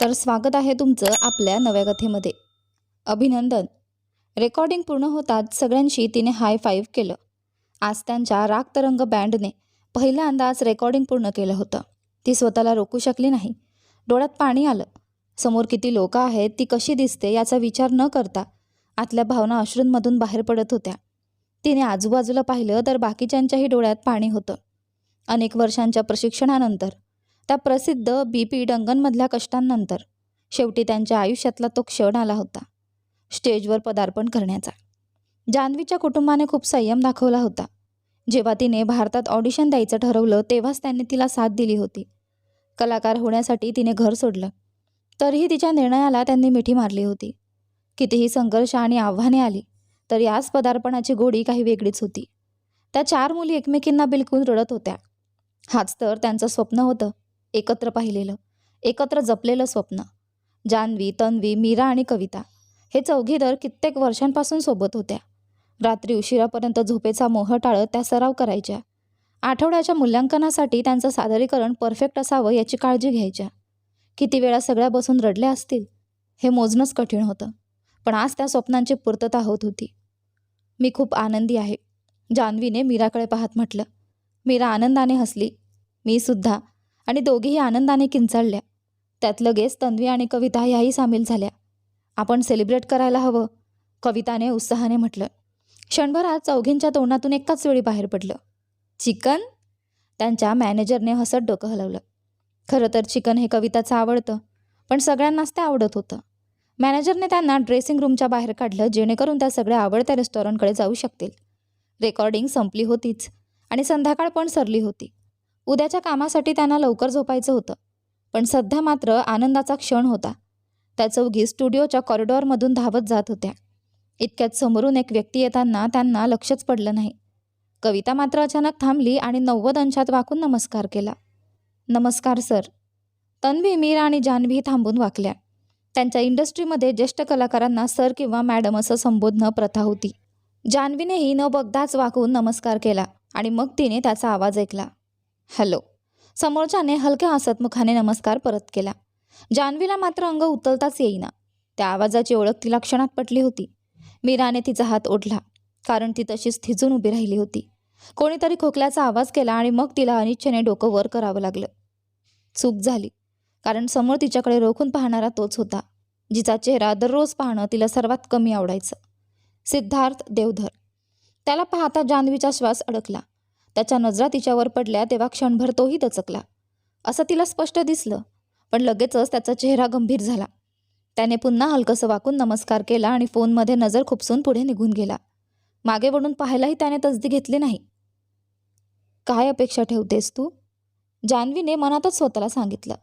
तर स्वागत आहे तुमचं आपल्या नव्या कथेमध्ये. अभिनंदन. रेकॉर्डिंग पूर्ण होताच सगळ्यांशी तिने हाय फाईव्ह केलं. आज त्यांच्या रागतरंग बँडने पहिला अंदाज रेकॉर्डिंग पूर्ण केलं होतं. ती स्वतःला रोखू शकली नाही. डोळ्यात पाणी आलं. समोर किती लोक आहेत ती कशी दिसते याचा विचार न करता आतल्या भावना अश्रूंमधून बाहेर पडत होत्या. तिने आजूबाजूला पाहिलं तर बाकीच्यांच्याही डोळ्यात पाणी होतं. अनेक वर्षांच्या प्रशिक्षणानंतर त्या प्रसिद्ध बी पी डंगनमधल्या कष्टांनंतर शेवटी त्यांच्या आयुष्यातला तो क्षण आला होता. स्टेजवर पदार्पण करण्याचा. जान्हवीच्या कुटुंबाने खूप संयम दाखवला होता. जेव्हा तिने भारतात ऑडिशन द्यायचं ठरवलं तेव्हाच त्यांनी तिला साथ दिली होती. कलाकार होण्यासाठी तिने घर सोडलं. तरीही तिच्या निर्णयाला त्यांनी मिठी मारली होती. कितीही संघर्ष आणि आव्हाने आली तर याच पदार्पणाची गोडी काही वेगळीच होती. त्या चार मुली एकमेकींना बिलकुल रडत होत्या. हाच तर त्यांचं स्वप्न होतं. एकत्र पाहिलेलं एकत्र जपलेलं स्वप्न. जान्हवी तन्वी मीरा आणि कविता हे चौघी दर कित्येक वर्षांपासून सोबत होत्या. रात्री उशिरापर्यंत झोपेचा मोह टाळत त्या सराव करायच्या. आठवड्याच्या मूल्यांकनासाठी त्यांचं सादरीकरण परफेक्ट असावं याची काळजी घ्यायच्या. किती वेळा सगळ्या बसून रडल्या असतील हे मोजणंच कठीण होतं पण आज त्या स्वप्नांची पूर्तता होत होती. मी खूप आनंदी आहे जान्हवीने मीराकडे पाहत म्हटलं. मीरा आनंदाने हसली. मी सुद्धा आणि दोघीही आनंदाने किंचाळल्या. त्यात लगेच तन्वी आणि कविता ह्याही सामील झाल्या. आपण सेलिब्रेट करायला हवं कविताने उत्साहाने म्हटलं. क्षणभरात चौघींच्या तोंडातून एकाच वेळी बाहेर पडलं. चिकन? त्यांच्या मॅनेजरने हसत डोकं हलवलं. खरं तर चिकन हे कविताचं आवडतं पण सगळ्यांनाच ते आवडत होतं. मॅनेजरने त्यांना ड्रेसिंग रूमच्या बाहेर काढलं जेणेकरून त्या सगळ्या आवडत्या रेस्टॉरंटकडे जाऊ शकतील. रेकॉर्डिंग संपली होतीच आणि संध्याकाळ पण सरली होती. उद्याच्या कामासाठी त्यांना लवकर झोपायचं होतं. पण सध्या मात्र आनंदाचा क्षण होता. त्या चौघी स्टुडिओच्या कॉरिडॉरमधून धावत जात होत्या. इतक्यात समोरून एक व्यक्ती येताना त्यांना लक्षच पडलं नाही. कविता मात्र अचानक थांबली आणि नव्वद अंशात वाकून नमस्कार केला. नमस्कार सर. तन्वी मीरा आणि जान्हवी थांबून वाकल्या. त्यांच्या इंडस्ट्रीमध्ये ज्येष्ठ कलाकारांना सर किंवा मॅडम असं संबोधणं प्रथा होती. जान्हवीनेही न बघताच वाकून नमस्कार केला आणि मग तिने त्याचा आवाज ऐकला. हॅलो. समोरच्याने हलक्या हसतमुखाने नमस्कार परत केला. जान्हवीला मात्र अंग उतलताच येईना. त्या आवाजाची ओळख तिला क्षणात पटली होती. मीराने तिचा हात ओढला कारण ती तशीच थिजून उभी राहिली होती. कोणीतरी खोकल्याचा आवाज केला आणि मग तिला अनिच्छेने डोकं वर करावं लागलं. चूक झाली कारण समोर तिच्याकडे रोखून पाहणारा तोच होता जिचा चेहरा दररोज पाहणं तिला सर्वात कमी आवडायचं. सिद्धार्थ देवधर. त्याला पाहता जान्हवीचा श्वास अडकला. त्याच्या नजरा तिच्यावर पडल्या तेव्हा क्षणभर तोही दचकला. असं तिला स्पष्ट दिसलं पण लगेचच त्याचा चेहरा गंभीर झाला. त्याने पुन्हा हलकंसं वाकून नमस्कार केला आणि फोनमध्ये नजर खुपसून पुढे निघून गेला. मागे वळून पाहायलाही त्याने तसदी घेतली नाही. काय अपेक्षा ठेवतेस तू? जान्हवीने मनातच स्वतःला सांगितलं.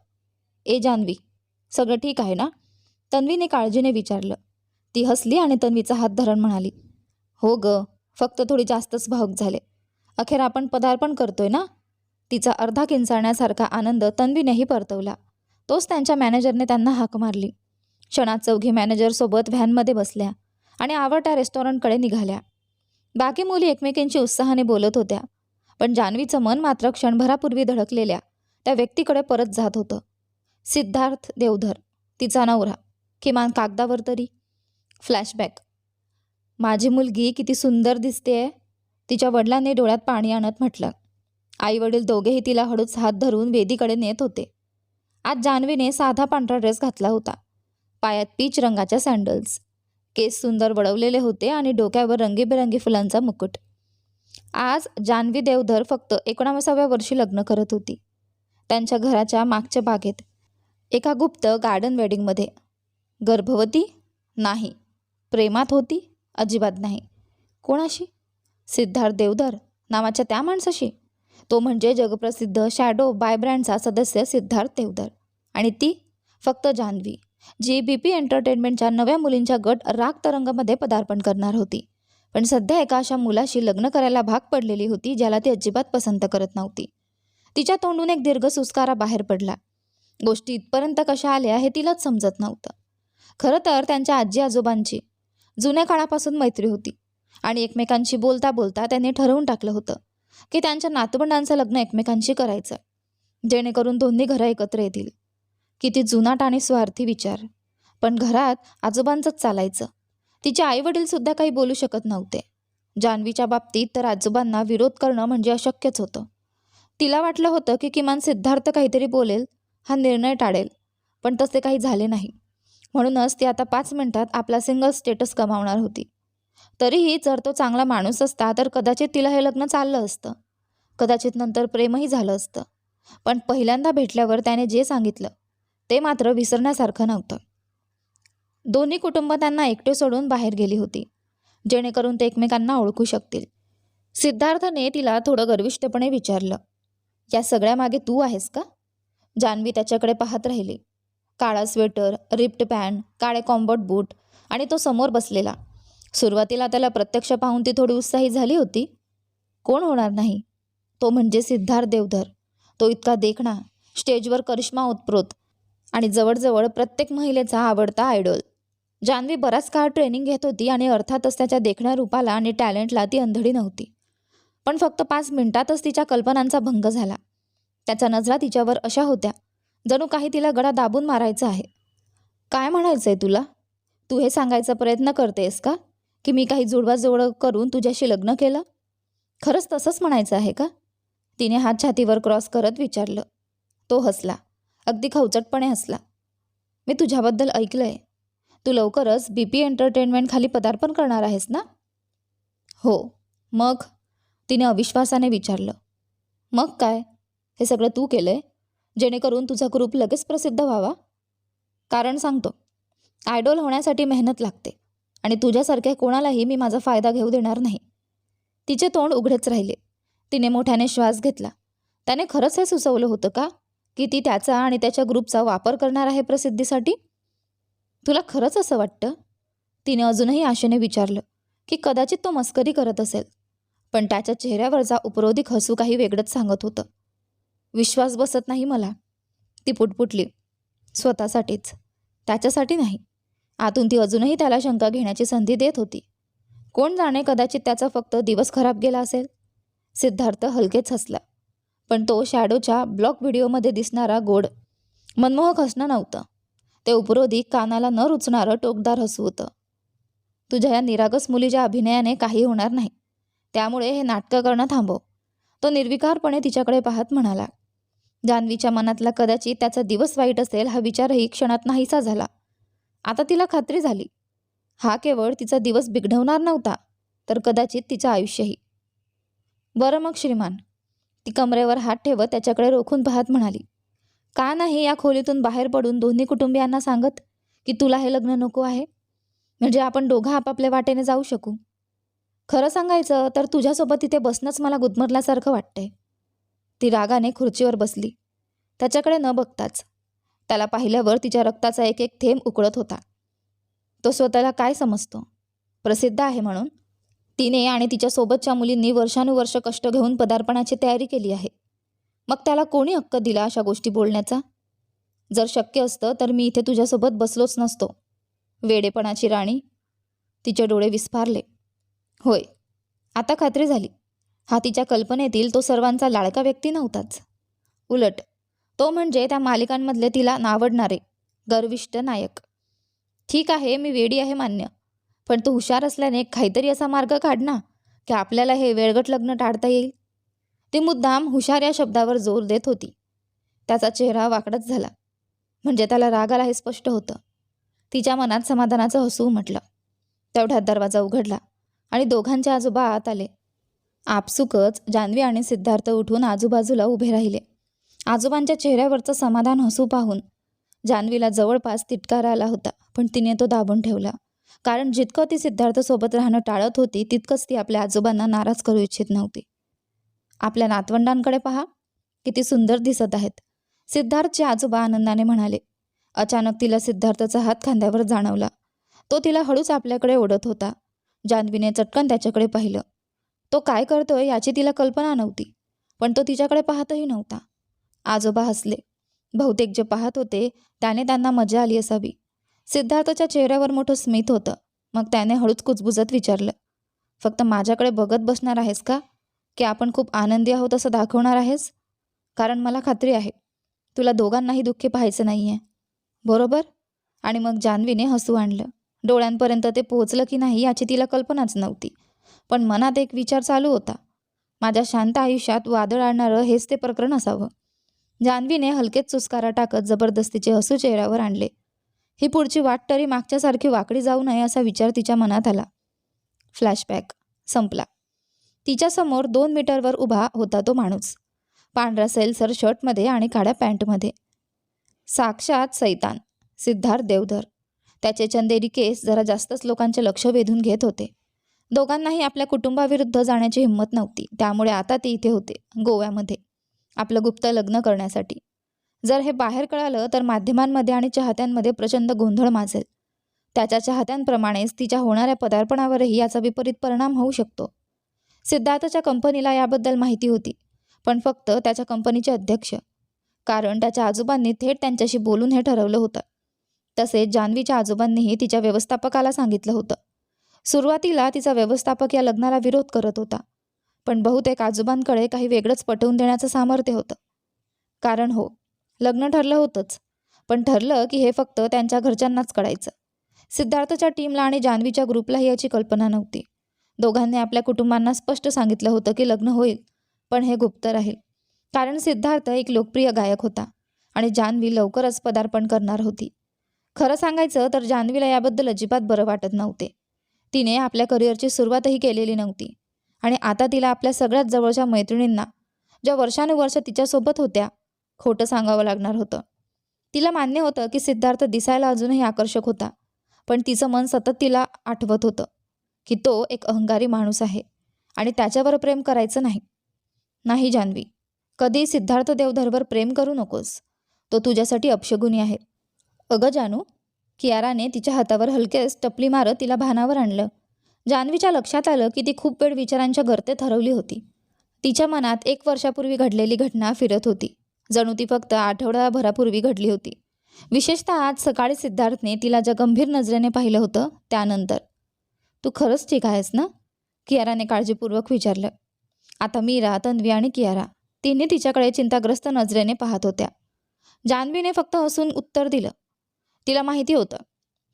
ए जान्हवी सगळं ठीक आहे ना? तन्वीने काळजीने विचारलं. ती हसली आणि तन्वीचा हात धरण म्हणाली हो ग फक्त थोडी जास्तच भावुक झाले. अखेर आपण पदार्पण करतोय ना? तिचा अर्धा किंचाळण्यासारखा आनंद तन्वीनेही परतवला. तोच त्यांच्या मॅनेजरने त्यांना हाक मारली. क्षणात चौघी मॅनेजरसोबत व्हॅनमध्ये बसल्या आणि आवडत्या रेस्टॉरंटकडे निघाल्या. बाकी मुली एकमेकींची उत्साहाने बोलत होत्या. पण जान्हवीचं मन मात्र क्षणभरापूर्वी धडकलेल्या त्या व्यक्तीकडे परत जात होतं. सिद्धार्थ देवधर तिचा नवरा किमान कागदावर तरी. फ्लॅशबॅक. माझी मुलगी किती सुंदर दिसतेय. तिच्या वडिलांनी डोळ्यात पाणी आणत म्हटलं. आई वडील दोघेही तिला हळूच हात धरून वेदीकडे नेत होते. आज जान्हवीने साधा पांढरा ड्रेस घातला होता. पायात पीच रंगाच्या सँडल्स केस सुंदर वळवलेले होते आणि डोक्यावर रंगीबेरंगी फुलांचा मुकुट. आज जान्हवी देवधर फक्त एकोणाविसाव्या वर्षी लग्न करत होती. त्यांच्या घराच्या मागच्या बागेत. एका गुप्त गार्डन वेडिंगमध्ये गर्भवती? नाही. प्रेमात होती? अजिबात नाही. कोणाशी? सिद्धार्थ देवधर नावाच्या त्या माणसाशी. तो म्हणजे जगप्रसिद्ध शॅडो बाय ब्रँडचा सदस्य सिद्धार्थ देवधर. आणि ती फक्त जान्हवी जी बी पी एंटरटेनमेंटच्या नव्या मुलींच्या गट राग तरंगमध्ये पदार्पण करणार होती. पण सध्या एका अशा मुलाशी लग्न करायला भाग पडलेली होती ज्याला ती अजिबात पसंत करत नव्हती. तिच्या तोंडून एक दीर्घ सुस्कारा बाहेर पडला. गोष्टी इथपर्यंत कशा आल्या हे तिलाच समजत नव्हतं. खरं तर त्यांच्या आजी आजोबांची जुन्या काळापासून मैत्री होती. आणि एकमेकांशी बोलता बोलता त्यांनी ठरवून टाकलं होतं की त्यांच्या नातवंडांचं लग्न एकमेकांशी करायचं जेणेकरून दोन्ही घरं एकत्र येतील. किती जुनाट आणि स्वार्थी विचार. पण घरात आजोबांचंच चालायचं. तिचे आईवडीलसुद्धा काही बोलू शकत नव्हते. जान्हवीच्या बाबतीत तर आजोबांना विरोध करणं म्हणजे अशक्यच होतं. तिला वाटलं होतं की किमान सिद्धार्थ काहीतरी बोलेल हा निर्णय टाळेल. पण तसे काही झाले नाही. म्हणूनच ती आता पाच मिनिटात आपला सिंगल स्टेटस कमावणार होती. तरीही जर तो चांगला माणूस असता तर कदाचित तिला हे लग्न चाललं असतं. कदाचित नंतर प्रेमही झालं असतं. पण पहिल्यांदा भेटल्यावर त्याने जे सांगितलं ते मात्र विसरण्यासारखं नव्हतं. दोन्ही कुटुंब त्यांना एकटे सोडून बाहेर गेली होती जेणेकरून ते एकमेकांना ओळखू शकतील. सिद्धार्थने तिला थोडं गर्विष्टपणे विचारलं या सगळ्यामागे तू आहेस का? जान्हवी त्याच्याकडे पाहत राहिली. काळा स्वेटर रिप्ट पॅन्ट काळे कॉम्बट बूट आणि तो समोर बसलेला. सुरुवातीला त्याला प्रत्यक्ष पाहून ती थोडी उत्साही झाली होती. कोण होणार नाही? तो म्हणजे सिद्धार्थ देवधर. तो इतका देखणा स्टेजवर करिश्मा उत्प्रोत आणि जवळजवळ प्रत्येक महिलेचा आवडता आयडॉल. जान्हवी बराच काळ ट्रेनिंग घेत होती आणि अर्थातच त्याच्या देखण्या रूपाला आणि टॅलेंटला ती अंधळी नव्हती. पण फक्त पाच मिनिटातच तिच्या कल्पनांचा भंग झाला. त्याचा नजरा तिच्यावर अशा होत्या जणू काही तिला गडा दाबून मारायचा आहे. काय म्हणायचं आहे तुला? तू हे सांगायचा प्रयत्न करतेस का? की मी काही जुळवाजुळव करून तुझ्याशी लग्न केलं? खरंच तसंच म्हणायचं आहे का? तिने हात छातीवर क्रॉस करत विचारलं. तो हसला. अगदी खवचटपणे हसला. मी तुझ्याबद्दल ऐकलं आहे तू लवकरच बी पी एंटरटेनमेंट खाली पदार्पण करणार आहेस ना? हो. मग? तिने अविश्वासाने विचारलं. मग काय? हे सगळं तू केलं आहे जेणेकरून तुझा ग्रुप लगेच प्रसिद्ध व्हावा? कारण सांगतो. आयडॉल होण्यासाठी मेहनत लागते. आणि तुझ्यासारख्या कोणालाही मी माझा फायदा घेऊ देणार नाही. तिचे तोंड उघडेच राहिले. तिने मोठ्याने श्वास घेतला. त्याने खरंच हे सुचवलं होतं का? की ती त्याचा आणि त्याच्या ग्रुपचा वापर करणार आहे प्रसिद्धीसाठी? तुला खरंच असं वाटतं? तिने अजूनही आशेने विचारलं की कदाचित तो मस्करी करत असेल. पण त्याच्या चेहऱ्यावरचा उपरोधिक हसू काही वेगळंच सांगत होतं. विश्वास बसत नाही मला. ती पुटपुटली. स्वतःसाठीच. त्याच्यासाठी नाही. आतून ती अजूनही त्याला शंका घेण्याची संधी देत होती. कोण जाणे कदाचित त्याचा फक्त दिवस खराब गेला असेल? सिद्धार्थ हलकेच हसला. पण तो शॅडोच्या ब्लॉक व्हिडिओमध्ये दिसणारा गोड मनमोहक हसणं नव्हतं. ते उपरोधी कानाला न रुचणारं टोकदार हसू होतं. तुझ्या या निरागस मुलीच्या अभिनयाने काही होणार नाही. त्यामुळे हे नाटकं करणं थांबव. तो निर्विकारपणे तिच्याकडे पाहत म्हणाला. जान्हवीच्या मनातला कदाचित त्याचा दिवस वाईट असेल हा विचारही क्षणात नाहीसा झाला. आता तिला खात्री झाली. हा केवळ तिचा दिवस बिघडवणार नव्हता तर कदाचित तिचं आयुष्यही. बरं मग श्रीमान. ती कमरेवर हात ठेवत त्याच्याकडे रोखून पाहत म्हणाली का नाही या खोलीतून बाहेर पडून दोन्ही कुटुंबियांना सांगत की तुला हे लग्न नको आहे? म्हणजे आपण दोघं आपापल्या वाटेने जाऊ शकू. खरं सांगायचं तर तुझ्यासोबत तिथे बसणंच मला गुदमरल्यासारखं वाटतंय. ती रागाने खुर्चीवर बसली. त्याच्याकडे न बघताच त्याला पाहिल्यावर तिच्या रक्ताचा एक एक थेंब उकळत होता. तो स्वतःला काय समजतो? प्रसिद्ध आहे म्हणून. तिने आणि तिच्यासोबतच्या मुलींनी वर्षानुवर्ष कष्ट घेऊन पदार्पणाची तयारी केली आहे. मग त्याला कोणी हक्क दिला अशा गोष्टी बोलण्याचा? जर शक्य असतं तर मी इथे तुझ्यासोबत बसलोच नसतो. वेडेपणाची राणी. तिचे डोळे विस्फारले. होय आता खात्री झाली. हा तिच्या कल्पनेतील तो सर्वांचा लाडका व्यक्ती नव्हताच. उलट तो म्हणजे त्या मालिकांमधले तिला नावडणारे गर्विष्ट नायक. ठीक आहे मी वेडी आहे मान्य पण तू हुशार असल्याने काहीतरी असा मार्ग काढ ना की आपल्याला हे वेळगट लग्न टाळता येईल. ती मुद्दाम हुशार या शब्दावर जोर देत होती. त्याचा चेहरा वाकडच झाला. म्हणजे त्याला राग आला हे स्पष्ट होतं. तिच्या मनात समाधानाचं हसू म्हटलं. तेवढ्यात दरवाजा उघडला आणि दोघांचे आजोबा आत आले. आपसुकच जान्हवी आणि सिद्धार्थ उठून आजूबाजूला उभे राहिले. आजोबांच्या चेहऱ्यावरचं समाधान हसू पाहून जान्हवीला जवळपास तिटकारा आला होता पण तिने तो दाबून ठेवला. कारण जितकं ती सिद्धार्थसोबत राहणं टाळत होती तितकंच ती आपल्या आजोबांना नाराज करू इच्छित नव्हती. आपल्या नातवंडांकडे पहा किती सुंदर दिसत आहेत. सिद्धार्थचे आजोबा आनंदाने म्हणाले. अचानक तिला सिद्धार्थचा हात खांद्यावर जाणवला. तो तिला हळूच आपल्याकडे ओढत होता. जान्हवीने चटकन त्याच्याकडे पाहिलं. तो काय करतोय याची तिला कल्पना नव्हती पण तो तिच्याकडे पाहतही नव्हता. आजोबा हसले. बहुतेक जे पाहत होते त्याने त्यांना मजा आली असावी. सिद्धार्थच्या चेहऱ्यावर मोठं स्मित होतं. मग त्याने हळूच कुजबुजत विचारलं फक्त माझ्याकडे बघत बसणार आहेस का? की आपण खूप आनंदी आहोत असं दाखवणार आहेस? कारण मला खात्री आहे तुला दोघांनाही दुःखी पाहायचं नाही आहे बरोबर. आणि मग जान्हवीने हसू आणलं. डोळ्यांपर्यंत ते पोहोचलं की नाही याची तिला कल्पनाच नव्हती. पण मनात एक विचार चालू होता. माझ्या शांत आयुष्यात वादळ आणणारं हेच ते प्रकरण असावं. जान्हवीने हलकेच चुस्कारा टाकत जबरदस्तीचे हसू चेहऱ्यावर आणले. ही पुढची वाट तरी मागच्यासारखी वाकडी जाऊ नये असा विचार तिच्या मनात आला. फ्लॅशबॅक संपला. तिच्यासमोर दोन मीटरवर उभा होता तो माणूस. पांढरा सैलसर शर्टमध्ये आणि काळ्या पॅन्टमध्ये. साक्षात सैतान. सिद्धार्थ देवधर. त्याचे चंदेरी केस जरा जास्तच लोकांचे लक्ष वेधून घेत होते. दोघांनाही आपल्या कुटुंबाविरुद्ध जाण्याची हिंमत नव्हती. त्यामुळे आता ते इथे होते गोव्यामध्ये. आपलं गुप्त लग्न करण्यासाठी. जर हे बाहेर कळालं तर माध्यमांमध्ये आणि चाहत्यांमध्ये प्रचंड गोंधळ माजेल. त्याच्या चाहत्यांप्रमाणेच तिच्या होणाऱ्या पदार्पणावरही याचा विपरीत परिणाम होऊ शकतो. सिद्धार्थच्या कंपनीला याबद्दल माहिती होती पण फक्त त्याच्या कंपनीचे अध्यक्ष. कारण त्याच्या आजोबांनी थेट त्यांच्याशी बोलून हे ठरवलं होतं. तसेच जान्हवीच्या आजोबांनीही तिच्या व्यवस्थापकाला सांगितलं होतं. सुरुवातीला तिचा व्यवस्थापक या लग्नाला विरोध करत होता. पण बहुतेक आजोबांकडे काही वेगळंच पटवून देण्याचं सामर्थ्य होतं. कारण हो लग्न ठरलं होतंच पण ठरलं की हे फक्त त्यांच्या घरच्यांनाच कळायचं. सिद्धार्थच्या टीमला आणि जान्हवीच्या ग्रुपलाही याची कल्पना नव्हती. दोघांनी आपल्या कुटुंबांना स्पष्ट सांगितलं होतं की लग्न होईल पण हे गुप्त राहील. कारण सिद्धार्थ एक लोकप्रिय गायक होता आणि जान्हवी लवकरच पदार्पण करणार होती. खरं सांगायचं तर जान्हवीला याबद्दल अजिबात बरं वाटत नव्हते. तिने आपल्या करिअरची सुरुवातही केलेली नव्हती. आणि आता तिला आपल्या सगळ्यात जवळच्या मैत्रिणींना ज्या वर्षानुवर्ष तिच्यासोबत होत्या खोटं सांगावं लागणार होतं. तिला मान्य होतं की सिद्धार्थ दिसायला अजूनही आकर्षक होता पण तिचं मन सतत तिला आठवत होतं की तो एक अहंकारी माणूस आहे आणि त्याच्यावर प्रेम करायचं नाही. नाही जान्हवी. कधी सिद्धार्थ देवधरवर प्रेम करू नकोस. तो तुझ्यासाठी अपशगुनी आहे. अगं जानू कियाराने तिच्या हातावर हलकेच टपली मारत तिला भानावर आणलं. जान्हवीच्या लक्षात आलं की ती खूप वेळ विचारांच्या गर्तेत हरवली होती. तिच्या मनात एक वर्षापूर्वी घडलेली घटना फिरत होती. जणू ती फक्त आठवड्याभरापूर्वी घडली होती. विशेषतः आज सकाळी सिद्धार्थने तिला ज्या गंभीर नजरेने पाहिलं होतं त्यानंतर. तू खरंच ठीक आहेस ना? कियाराने काळजीपूर्वक विचारलं. आता मीरा तन्वी आणि कियारा तिने तिच्याकडे चिंताग्रस्त नजरेने पाहत होत्या. जान्हवीने फक्त हसून उत्तर दिलं. तिला माहिती होतं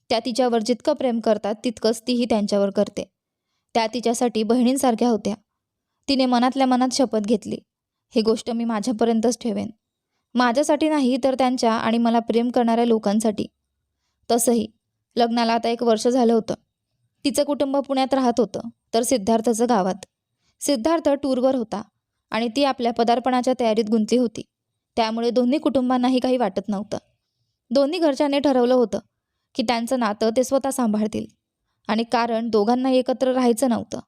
त्या तिच्यावर जितकं प्रेम करतात तितकंच तीही त्यांच्यावर करते. त्या तिच्यासाठी बहिणींसारख्या होत्या. तिने मनातल्या मनात शपथ घेतली. ही गोष्ट मी माझ्यापर्यंतच ठेवेन. माझ्यासाठी नाही तर त्यांच्या आणि मला प्रेम करणाऱ्या लोकांसाठी. तसंही लग्नाला आता एक वर्ष झालं होतं. तिचं कुटुंब पुण्यात राहत होतं तर सिद्धार्थचं गावात. सिद्धार्थ टूरवर होता आणि ती आपल्या पदार्पणाच्या तयारीत गुंतली होती. त्यामुळे दोन्ही कुटुंबांनाही काही वाटत नव्हतं. दोन्ही घरच्यांनी ठरवलं होतं की त्यांचं नातं ते स्वतः सांभाळतील. आणि कारण दोघांना एकत्र राहायचं नव्हतं.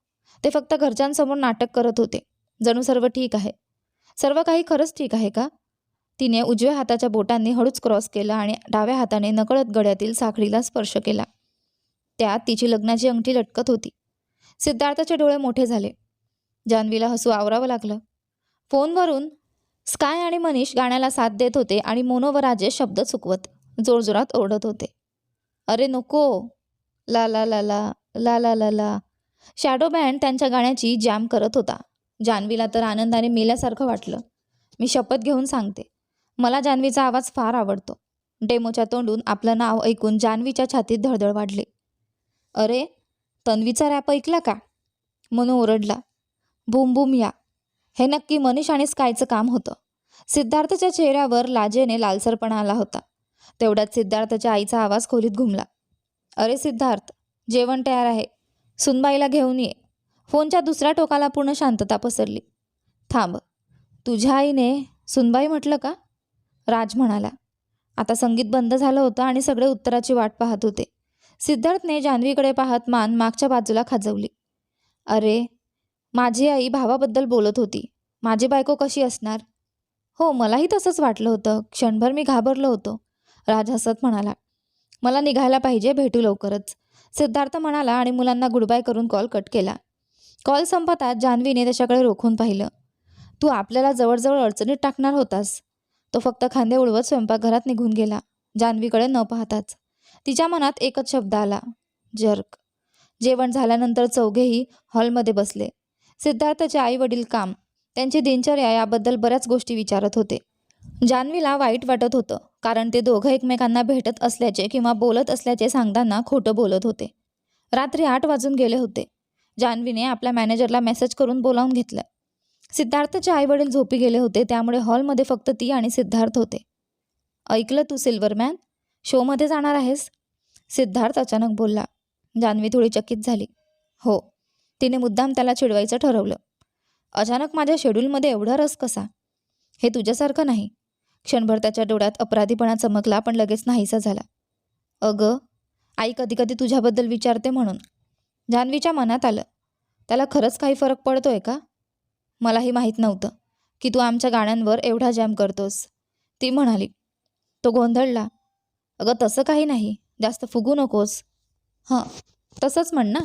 ते फक्त घरच्यांसमोर नाटक करत होते. जणू सर्व ठीक आहे. सर्व काही खरंच ठीक आहे का? तिने उजव्या हाताच्या बोटांनी हळूच क्रॉस केला आणि डाव्या हाताने नकळत गळ्यातील साखळीला स्पर्श केला. त्यात तिची लग्नाची अंगठी लटकत होती. सिद्धार्थाचे डोळे मोठे झाले. जान्हवीला हसू आवरावं लागलं. फोनवरून स्काय आणि मनीष गाण्याला साथ देत होते आणि मोनो व राजेश शब्द चुकवत जोरजोरात ओरडत होते. अरे नको. ला ला ला ला ला ला ला ला. शॅडो बँड त्यांच्या गाण्याची जॅम करत होता. जान्हवीला तर आनंदाने मेल्यासारखं वाटलं. मी शपथ घेऊन सांगते. मला जान्हवीचा आवाज फार आवडतो. डेमोच्या तोंडून आपलं नाव ऐकून जान्हवीच्या छातीत धडधड वाढली. अरे तन्वीचा रॅप ऐकला का? मनू ओरडला. बूम बूम या. हे नक्की मनीष आणि स्कायचं काम होतं? सिद्धार्थच्या चेहऱ्यावर लाजेने लालसरपणा आला होता. तेवढ्यात सिद्धार्थच्या आईचा आवाज खोलीत घुमला. अरे सिद्धार्थ जेवण तयार आहे. सुनबाईला घेऊन ये. फोनच्या दुसऱ्या टोकाला पूर्ण शांतता पसरली. थांब तुझ्या आईने सुनबाई म्हटलं का? राज म्हणाला. आता संगीत बंद झालं होतं आणि सगळे उत्तराची वाट पाहत होते. सिद्धार्थने जान्हवीकडे पाहत मान मागच्या बाजूला खाजवली. अरे माझी आई भावाबद्दल बोलत होती. माझी बायको कशी असणार? हो मलाही तसंच वाटलं होतं. क्षणभर मी घाबरलो होतो. राज हसत म्हणाला मला निघायला पाहिजे भेटू लवकरच. सिद्धार्थ म्हणाला आणि मुलांना गुडबाय करून कॉल कट केला. कॉल संपतात जान्हवीने त्याच्याकडे रोखून पाहिलं. तू आपल्याला जवळजवळ अडचणीत टाकणार होतास. तो फक्त खांदे उडवत स्वयंपाकघरात निघून गेला. जान्हवीकडे न पाहताच तिच्या मनात एकच शब्द आला जर्क. जेवण झाल्यानंतर चौघेही हॉलमध्ये बसले. सिद्धार्थचे आई वडील काम त्यांची दिनचर्या याबद्दल बऱ्याच गोष्टी विचारत होते. जान्हवीला वाईट वाटत होतं. कारण ते दोघं एकमेकांना भेटत असल्याचे किंवा बोलत असल्याचे सांगताना खोटं बोलत होते. रात्री आठ वाजून गेले होते. जान्हवीने आपल्या मॅनेजरला मेसेज करून बोलावून घेतलं. सिद्धार्थचे आईवडील झोपी गेले होते त्यामुळे हॉलमध्ये फक्त ती आणि सिद्धार्थ होते. ऐकलं तू सिल्वरमॅन शोमध्ये जाणार आहेस? सिद्धार्थ अचानक बोलला. जान्हवी थोडी चकित झाली. हो. तिने मुद्दाम त्याला चिडवायचं ठरवलं. अचानक माझ्या शेड्यूलमध्ये एवढा रस कसा? हे तुझ्यासारखं नाही. क्षणभर त्याच्या डोळ्यात अपराधीपणा चमकला पण लगेच नाहीसा झाला. अगं आई कधी कधी तुझ्याबद्दल विचारते म्हणून. जान्हवीच्या मनात आलं. त्याला खरंच काही फरक पडतोय का? मलाही माहीत नव्हतं की तू आमच्या गाण्यांवर एवढा जॅम करतोस. ती म्हणाली तो गोंधळला. अगं तसं काही नाही. जास्त फुगू नकोस. हां तसंच म्हण ना.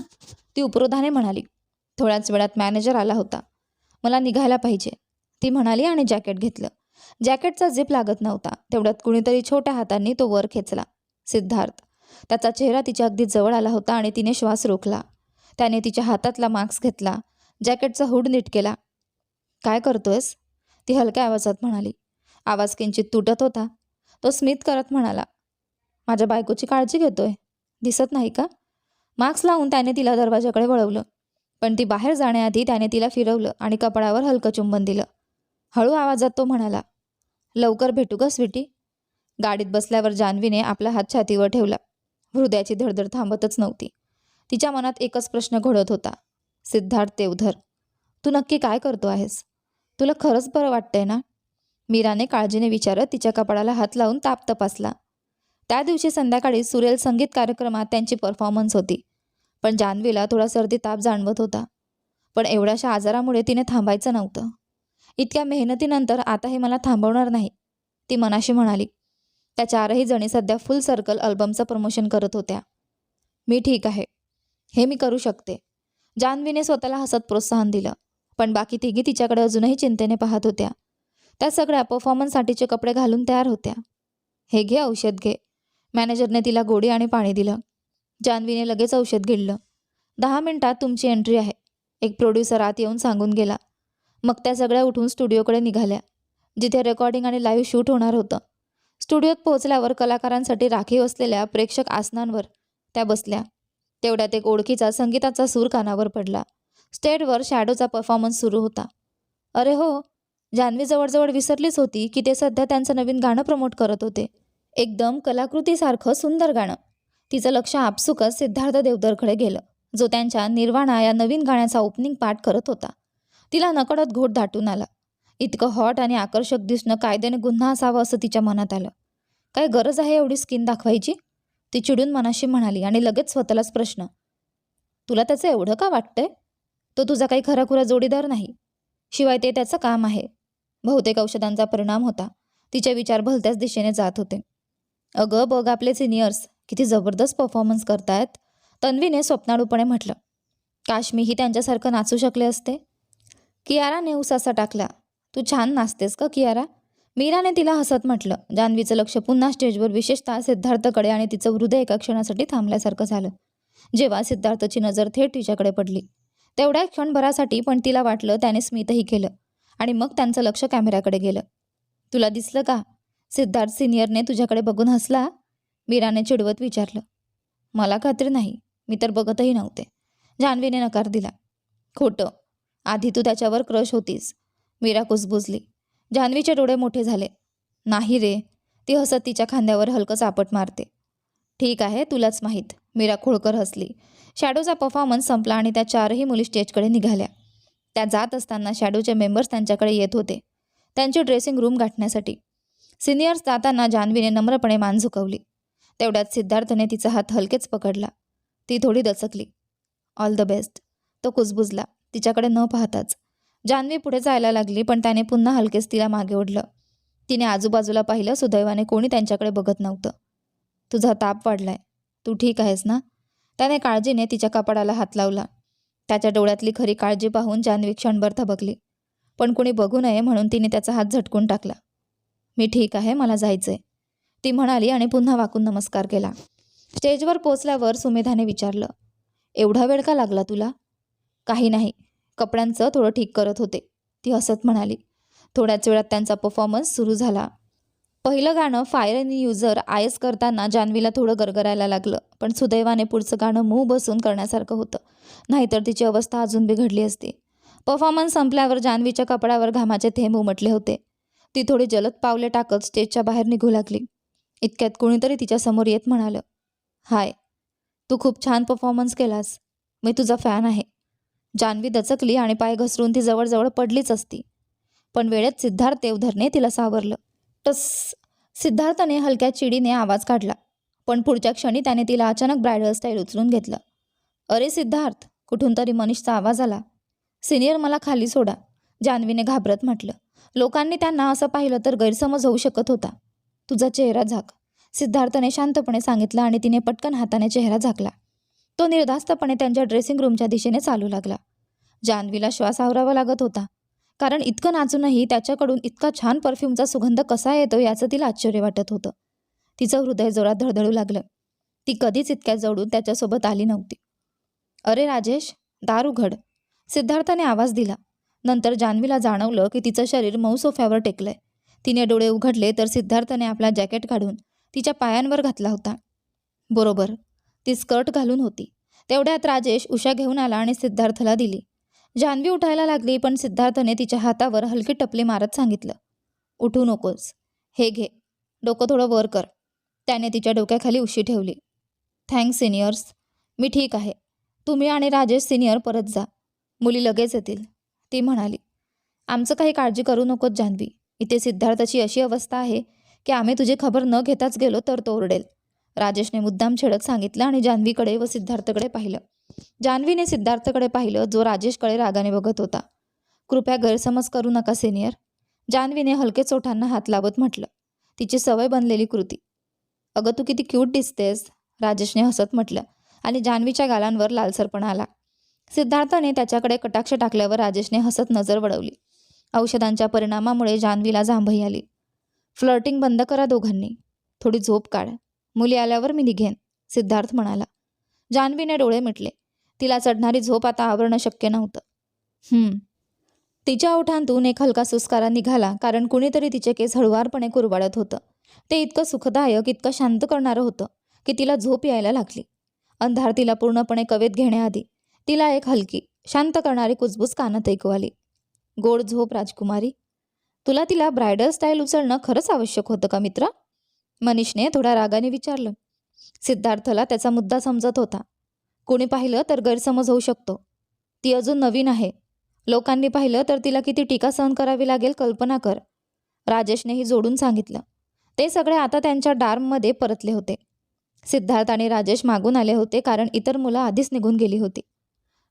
ती उपरोधाने म्हणाली. थोड्याच वेळात मॅनेजर आला होता. मला निघायला पाहिजे. ती म्हणाली आणि जॅकेट घेतलं. जॅकेटचा झिप लागत नव्हता. तेवढ्यात कुणीतरी छोट्या हातांनी तो वर खेचला. सिद्धार्थ. त्याचा चेहरा तिच्या अगदी जवळ आला होता आणि तिने श्वास रोखला. त्याने तिच्या हातातला मास्क घेतला. जॅकेटचा हुड नीट केला. काय करतोयस? ती हलक्या आवाजात म्हणाली. आवाज किंचित तुटत होता. तो स्मित करत म्हणाला. माझ्या बायकोची काळजी घेतोय. दिसत नाही का? मास्क लावून त्याने तिला दरवाजाकडे वळवलं. पण ती बाहेर जाण्याआधी त्याने तिला फिरवलं आणि कपाळावर हलकं चुंबन दिलं. हळू आवाजात तो म्हणाला. लवकर भेटू का स्वीटी. गाडीत बसल्यावर जान्हवीने आपला हात छातीवर ठेवला. हृदयाची धडधड थांबतच नव्हती. तिच्या मनात एकच प्रश्न घडत होता. सिद्धार्थ देवधर तू नक्की काय करतो आहेस? तुला खरंच बरं वाटतंय ना? मीराने काळजीने विचारत तिच्या कपाळाला हात लावून ताप तपासला. त्या दिवशी संध्याकाळी सुरेल संगीत कार्यक्रमात त्यांची परफॉर्मन्स होती. पण जान्हवीला थोडा सर्दी ताप जाणवत होता. पण एवढ्याशा आजारामुळे तिने थांबायचं नव्हतं. इतक्या मेहनतीनंतर आता हे मला थांबवणार नाही ती मनाशी म्हणाली. त्या चारही जणी सध्या फुल सर्कल अल्बमचं प्रमोशन करत होत्या. मी ठीक आहे. हे मी करू शकते. जान्हवीने स्वतःला हसत प्रोत्साहन दिलं पण बाकी तिघी तिच्याकडे अजूनही चिंतेने पाहत होत्या. त्या सगळ्या परफॉर्मन्ससाठीचे कपडे घालून तयार होत्या. हे घे औषध घे. मॅनेजरने तिला गोडी आणि पाणी दिलं. जान्हवीने लगेच औषध गिळलं दहा मिनिटात तुमची एंट्री आहे. एक प्रोड्युसर आत येऊन सांगून गेला. मग त्या सगळ्या उठून स्टुडिओकडे निघाल्या जिथे रेकॉर्डिंग आणि लाईव्ह शूट होणार होतं. स्टुडिओत पोहोचल्यावर कलाकारांसाठी राखीव असलेल्या प्रेक्षक आसनांवर त्या बसल्या. तेवढ्यात एक ओळखीचा संगीताचा सूर कानावर पडला. स्टेजवर शॅडोचा परफॉर्मन्स सुरू होता. अरे हो जान्हवी जवळजवळ विसरलीच होती की ते सध्या त्यांचं नवीन गाणं प्रमोट करत होते. एकदम कलाकृतीसारखं सुंदर गाणं. तिचं लक्ष आपसुकच सिद्धार्थ देवधरकडे गेलं जो त्यांच्या निर्वाणा या नवीन गाण्याचा ओपनिंग पाठ करत होता. तिला नकळत घोट दाटून आला. इतकं हॉट आणि आकर्षक दिसणं कायद्याने गुन्हा असावं असं तिच्या मनात आलं. काय गरज आहे एवढी स्किन दाखवायची? ती चिडून मनाशी म्हणाली आणि लगेच स्वतःलाच प्रश्न. तुला त्याचं एवढं का वाटतंय? तो तुझा काही खराखुरा जोडीदार नाही. शिवाय ते त्याचं काम आहे. बहुतेक औषधांचा परिणाम होता. तिचे विचार भलत्याच दिशेने जात होते. अगं बघ आपले सिनियर्स किती जबरदस्त परफॉर्मन्स करतायत. तन्वीने स्वप्नाळूपणे म्हटलं काश मीही त्यांच्यासारखं नाचू शकले असते? कियाराने उसासा टाकला. तू छान नाचतेस का कियारा? मीराने तिला हसत म्हटलं. जान्हवीचं लक्ष पुन्हा स्टेजवर विशेषतः सिद्धार्थकडे आणि तिचं हृदय एका क्षणासाठी थांबल्यासारखं झालं. जेव्हा सिद्धार्थची नजर थेट तिच्याकडे पडली. तेवढ्या क्षणभरासाठी पण तिला वाटलं त्याने स्मितही केलं आणि मग त्यांचं लक्ष कॅमेऱ्याकडे गेलं. तुला दिसलं का? सिद्धार्थ सिनियरने तुझ्याकडे बघून हसला? मीराने चिडवत विचारलं. मला खात्री नाही. मी तर बघतही नव्हते. जान्हवीने नकार दिला. खोटं. आधी तू त्याच्यावर क्रश होतीस. मीरा कुसबुजली जान्हवीचे डोळे मोठे झाले. नाही रे. ती हसत तिच्या खांद्यावर हलकं चापट मारते. ठीक आहे तुलाच माहीत. मीरा खोळकर हसली. शॅडोचा परफॉर्मन्स संपला आणि त्या चारही मुली स्टेजकडे निघाल्या. त्या जात असताना शॅडोचे मेंबर्स त्यांच्याकडे येत होते. त्यांची ड्रेसिंग रूम गाठण्यासाठी. सिनियर्स जाताना जान्हवीने नम्रपणे मान झुकवली. तेवढ्यात सिद्धार्थने तिचा हात हलकेच पकडला. ती थोडी दचकली. All the best. तो कुजबुजला. तिच्याकडे न पाहताच. जान्हवी पुढे जायला लागली पण त्याने पुन्हा हलकेच तिला मागे ओढलं. तिने आजूबाजूला पाहिलं सुदैवाने कोणी त्यांच्याकडे बघत नव्हतं. तुझा ताप वाढलाय. तू ठीक आहेस ना? त्याने काळजीने तिच्या कपाडाला हात लावला. त्याच्या डोळ्यातली खरी काळजी पाहून जान्हवी क्षणभर थबकली. पण कुणी बघू नये म्हणून तिने त्याचा हात झटकून टाकला. मी ठीक आहे मला जायचंय. ती म्हणाली आणि पुन्हा वाकून नमस्कार केला. स्टेजवर पोचल्यावर सुमेधाने विचारलं एवढा वेळ का लागला तुला? काही नाही. कपड्यांचं थोडं ठीक करत होते. ती हसत म्हणाली. थोड्याच वेळात त्यांचा परफॉर्मन्स सुरू झाला. पहिलं गाणं फायर अँड युजर आयस करताना जान्हवीला थोडं गरगरायला लागलं. पण सुदैवाने पुढचं गाणं मूव बसून करण्यासारखं होतं. नाहीतर तिची अवस्था अजून बिघडली असती. परफॉर्मन्स संपल्यावर जान्हवीच्या कपड्यावर घामाचे थेंब उमटले होते. ती थोडी जलद पावले टाकत स्टेजच्या बाहेर निघू लागली. इतक्यात कोणीतरी तिच्यासमोर येत म्हणालं हाय तू खूप छान परफॉर्मन्स केलास. मी तुझा फॅन आहे. जान्हवी दचकली आणि पाय घसरून ती जवळजवळ पडलीच असती. पण वेळेत सिद्धार्थ देवधरने तिला सावरलं. टस सिद्धार्थने हलक्या चिडीने आवाज काढला. पण पुढच्या क्षणी त्याने तिला अचानक ब्रायडल स्टाईल उचलून घेतलं. अरे सिद्धार्थ! कुठून तरी मनीषचा आवाज आला. सिनियर मला खाली सोडा जान्हवीने घाबरत म्हटलं. लोकांनी त्यांना असं पाहिलं तर गैरसमज होऊ शकत होता. तुझा चेहरा झाक. सिद्धार्थने शांतपणे सांगितलं आणि तिने पटकन हाताने चेहरा झाकला. तो निर्धास्तपणे त्यांच्या ड्रेसिंग रूमच्या दिशेने चालू लागला. जान्हवीला श्वास आवरावा लागत होता. कारण इतकं नाचूनही त्याच्याकडून इतका छान परफ्यूमचा सुगंध कसा येतो याचं तिला आश्चर्य वाटत होतं. तिचं हृदय जोरात धडधडू लागलं. ती कधीच इतक्या जवळून त्याच्यासोबत आली नव्हती. अरे राजेश दार उघड. सिद्धार्थाने आवाज दिला. नंतर जान्हवीला जाणवलं की तिचं शरीर मऊ सोफ्यावर टेकलंय. तिने डोळे उघडले तर सिद्धार्थाने आपला जॅकेट काढून तिच्या पायांवर घातला होता. बरोबर. ती स्कर्ट घालून होती. तेवढ्यात राजेश उषा घेऊन आला आणि सिद्धार्थला दिली. जान्हवी उठायला लागली पण सिद्धार्थने तिच्या हातावर हलकी टपली मारत सांगितलं उठू नकोस. हे घे. डोकं थोडं वर कर. त्याने तिच्या डोक्याखाली उशी ठेवली. Thanks seniors. मी ठीक आहे. तुम्ही आणि राजेश सिनियर परत जा. मुली लगेच येतील. ती म्हणाली. आमचं काही काळजी करू नकोत जान्हवी इथे सिद्धार्थाची अशी अवस्था आहे की आम्ही तुझी खबर न घेताच गेलो तर तो ओरडेल. राजेशने मुद्दाम छेडत सांगितलं आणि जान्हवीकडे व सिद्धार्थकडे पाहिलं. जान्हवीने सिद्धार्थकडे पाहिलं जो राजेशकडे रागाने बघत होता. कृपया गैरसमज करू नका सिनियर जान्हवीने हलके चोठांना हात लावत म्हटलं. तिची सवय बनलेली कृती. अगं तू किती क्यूट दिसतेस राजेशने हसत म्हटलं आणि जान्हवीच्या गालांवर लालसरपणा आला. सिद्धार्थाने त्याच्याकडे कटाक्ष टाकल्यावर राजेशने हसत नजर वळवली. औषधांच्या परिणामामुळे जान्हवीला जांभई आली. फ्लर्टिंग बंद करा दोघांनी. थोडी झोप काढ. मुली आल्यावर मी निघेन सिद्धार्थ म्हणाला. जान्हवीने डोळे मिटले. तिला चढणारी झोप आता आवरणं शक्य नव्हतं. हम्म. तिच्या ओठांतून एक हलका सुस्कारा निघाला कारण कुणीतरी तिचे केस हळुवारपणे कुरवाडत होतं. ते इतकं सुखदायक इतकं शांत करणारं होतं की तिला झोप यायला लागली. अंधार तिला पूर्णपणे कवेत घेण्याआधी तिला एक हलकी शांत करणारी कुजबूज कानात ऐकू आली. गोड झोप राजकुमारी. तुला तिला ब्रायडल स्टाईल उचलणं खरंच आवश्यक होतं का मित्रा? मनीषने थोड्या रागाने विचारलं. सिद्धार्थला त्याचा मुद्दा समजत होता. कोणी पाहिलं तर गैरसमज होऊ शकतो. ती अजून नवीन आहे. लोकांनी पाहिलं तर तिला किती टीका सहन करावी लागेल कल्पना कर. राजेशनेही जोडून सांगितलं. ते सगळे आता त्यांच्या डार्ममध्ये परतले होते. सिद्धार्थ आणि राजेश मागून आले होते कारण इतर मुलं आधीच निघून गेली होती.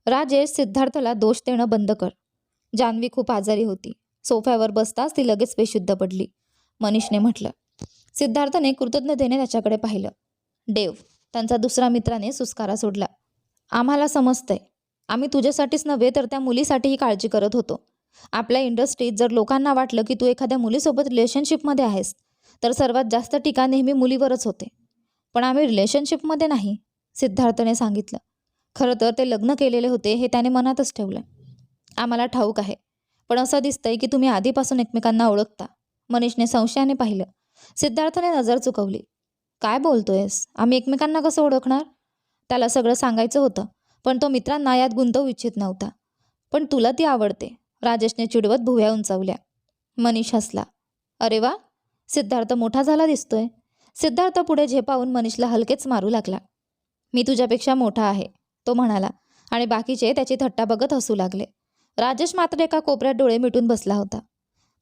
राजेश सिद्धार्थला दोष देणं बंद कर. जान्हवी खूप आजारी होती. सोफ्यावर बसताच ती लगेच बेशुद्ध पडली. मनीषने म्हटलं सिद्धार्थने कृतज्ञतेने त्याच्याकडे पाहिलं. देव त्यांचा दुसरा मित्राने सुस्कारा सोडला. आम्हाला समजतंय. आम्ही तुझ्यासाठीच नव्हे तर त्या मुलीसाठीही काळजी करत होतो. आपल्या इंडस्ट्रीत जर लोकांना वाटलं की तू एखाद्या मुलीसोबत रिलेशनशिपमध्ये आहेस तर सर्वात जास्त टीका नेहमी मुलीवरच होते. पण आम्ही रिलेशनशिपमध्ये नाही सिद्धार्थने सांगितलं. खरं तर ते लग्न केलेले होते हे त्याने मनातच ठेवलं आम्हाला ठाऊक आहे पण असं दिसतंय की तुम्ही आधीपासून एकमेकांना ओळखता. मनीषने संशयाने पाहिलं. सिद्धार्थने नजर चुकवली. काय बोलतोयस? आम्ही एकमेकांना कसं ओळखणार? त्याला सगळं सांगायचं होतं पण तो मित्रांना यात गुंतवू इच्छित नव्हता. पण तुला ती आवडते. राजेशने चिडवत भुव्या उंचावल्या. मनीष हसला. अरे वा! सिद्धार्थ मोठा झाला दिसतोय. सिद्धार्थ पुढे झेपावून मनीषला हलकेच मारू लागला. मी तुझ्यापेक्षा मोठा आहे तो म्हणाला आणि बाकीचे त्याची थट्टा बघत हसू लागले. राजेश मात्र एका कोपऱ्यात डोळे मिटून बसला होता.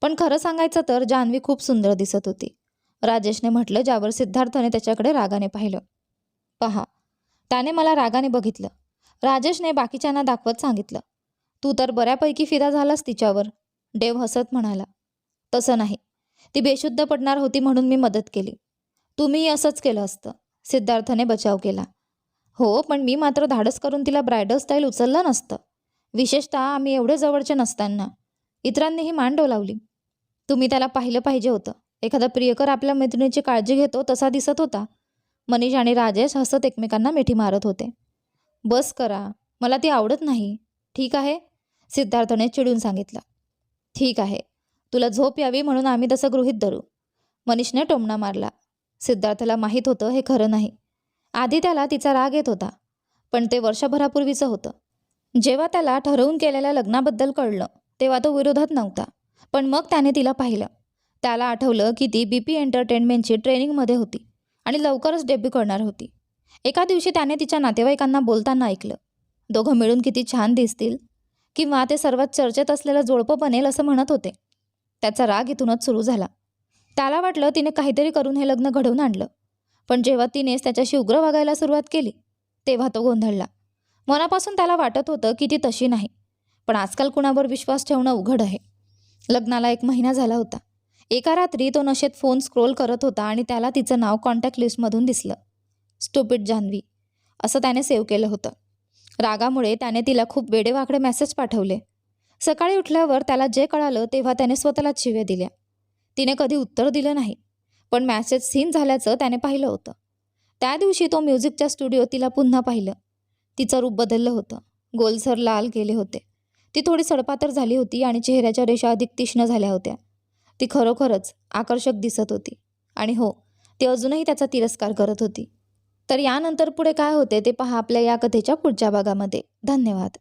पण खरं सांगायचं तर जान्हवी खूप सुंदर दिसत होती. राजेशने म्हटलं ज्यावर सिद्धार्थने त्याच्याकडे रागाने पाहिलं. पहा त्याने मला रागाने बघितलं. राजेशने बाकीच्यांना दाखवत सांगितलं. तू तर बऱ्यापैकी फिदा झालास तिच्यावर देव हसत म्हणाला. तसं नाही. ती बेशुद्ध पडणार होती म्हणून मी मदत केली. तुम्हीही असंच केलं असतं. सिद्धार्थने बचाव केला. हो पण मी मात्र धाडस करून तिला ब्रायडल स्टाईल उचललं नसतं. विशेषतः आम्ही एवढे जवळचे नसताना. इतरांनीही मान डोलावली. तुम्ही त्याला पाहिलं पाहिजे होतं. एखादा प्रियकर आपल्या मैत्रिणीची काळजी घेतो तसा दिसत होता. मनीष आणि राजेश हसत एकमेकांना मिठी मारत होते. बस करा मला ती आवडत नाही. ठीक आहे? सिद्धार्थने चिडून सांगितलं. ठीक आहे. तुला झोप यावी म्हणून आम्ही तसं गृहीत धरू. मनीषने टोमणा मारला. सिद्धार्थला माहीत होतं हे खरं नाही. आधी त्याला तिचा राग येत होता पण ते वर्षभरापूर्वीचं होतं. जेव्हा त्याला ठरवून केलेल्या लग्नाबद्दल कळलं तेव्हा तो विरोधात नव्हता पण मग त्याने तिला पाहिलं. त्याला आठवलं की ती बी पी एंटरटेनमेंटची ट्रेनिंगमध्ये होती आणि लवकरच डेब्यू करणार होती. एका दिवशी त्याने तिच्या नातेवाईकांना बोलताना ऐकलं दोघं मिळून किती छान दिसतील किंवा ते सर्वात चर्चेत असलेलं जोडपं बनेल असं म्हणत होते. त्याचा राग इथूनच सुरू झाला. त्याला वाटलं तिने काहीतरी करून हे लग्न घडवून आणलं. पण जेव्हा तिनेच त्याच्याशी उग्र वागायला सुरुवात केली तेव्हा तो गोंधळला. मनापासून त्याला वाटत होतं की ती तशी नाही पण आजकाल कुणावर विश्वास ठेवणं उघड आहे. लग्नाला एक महिना झाला होता. एका रात्री तो नशेत फोन स्क्रोल करत होता आणि त्याला तिचं नाव कॉन्टॅक्ट लिस्टमधून दिसलं. स्टुपिड जान्हवी. असं त्याने सेव्ह केलं होतं. रागामुळे त्याने तिला खूप वेडेवाकडे मेसेज पाठवले. सकाळी उठल्यावर त्याला जे कळालं तेव्हा त्याने स्वतःलाच शिव्या दिल्या. तिने कधी उत्तर दिलं नाही पण मॅसेज सीन झाल्याचं त्याने पाहिलं होतं. त्या दिवशी तो म्युझिकच्या स्टुडिओ तिला पुन्हा पाहिलं. तिचं रूप बदललं होतं. गोलसर लाल गेले होते. ती थोडी सडपातर झाली होती आणि चेहऱ्याच्या रेषा अधिक तीक्ष्ण झाल्या होत्या. ती खरोखरच आकर्षक दिसत होती. आणि हो ती अजूनही त्याचा तिरस्कार करत होती. तर यानंतर पुढे काय होते ते पहा आपल्या या कथेच्या पुढच्या भागामध्ये. धन्यवाद.